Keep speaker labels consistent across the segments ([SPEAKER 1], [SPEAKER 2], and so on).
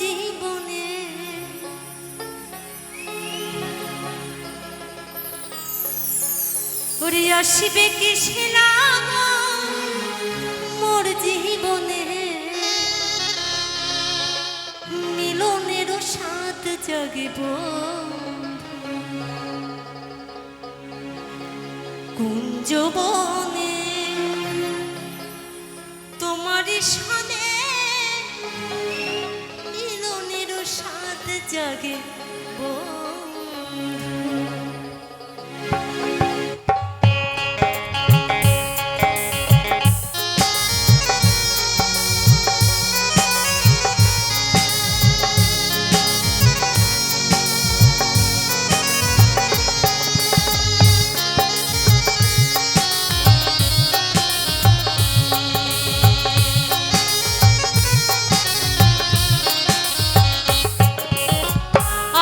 [SPEAKER 1] জীবনে। ওরে আসবে কিসে মোর জীবনে? মিলনের সাত জাগিব কোন জাগে ও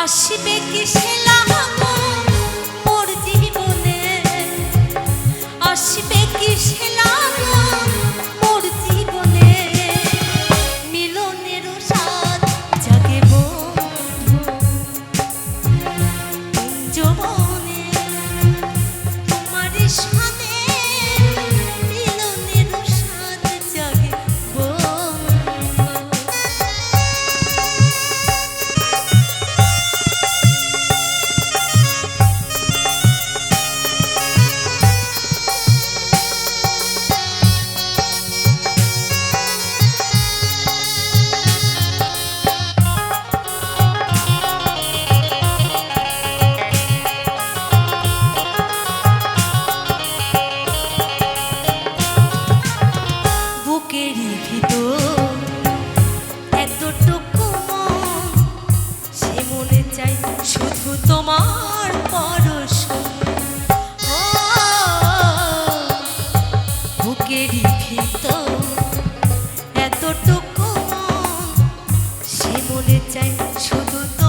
[SPEAKER 1] আসবে কি শুধু তোমার পরশ। বুকেরই এতটুকু সে বলে চাই শুধু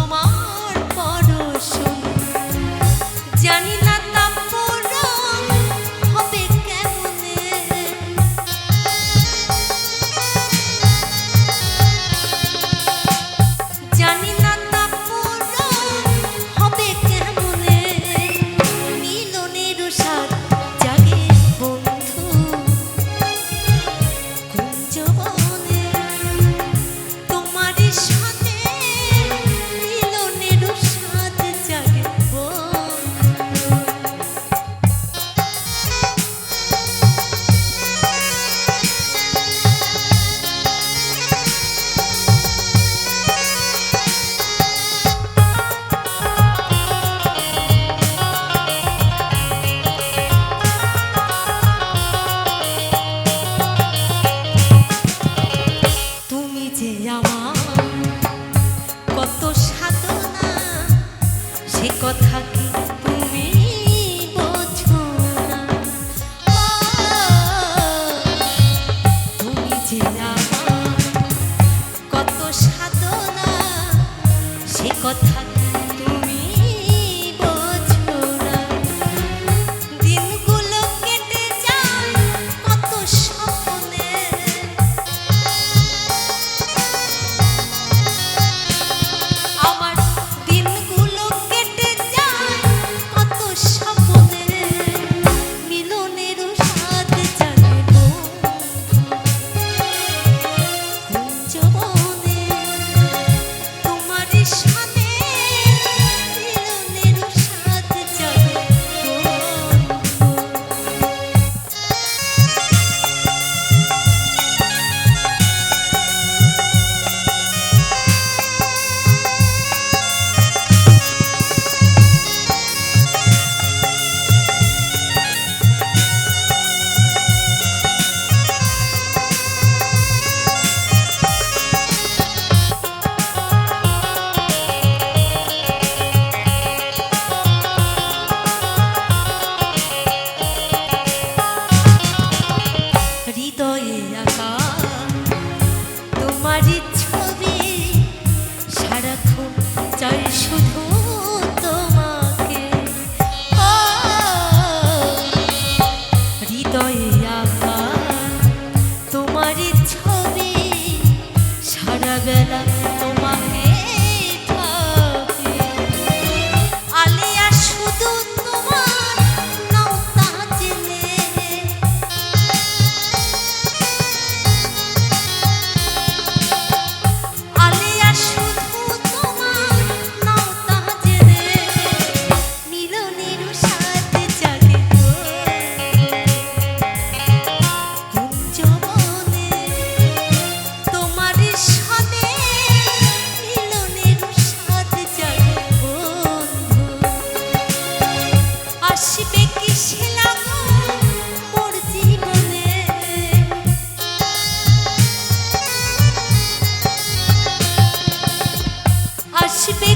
[SPEAKER 1] 他。vela আসবে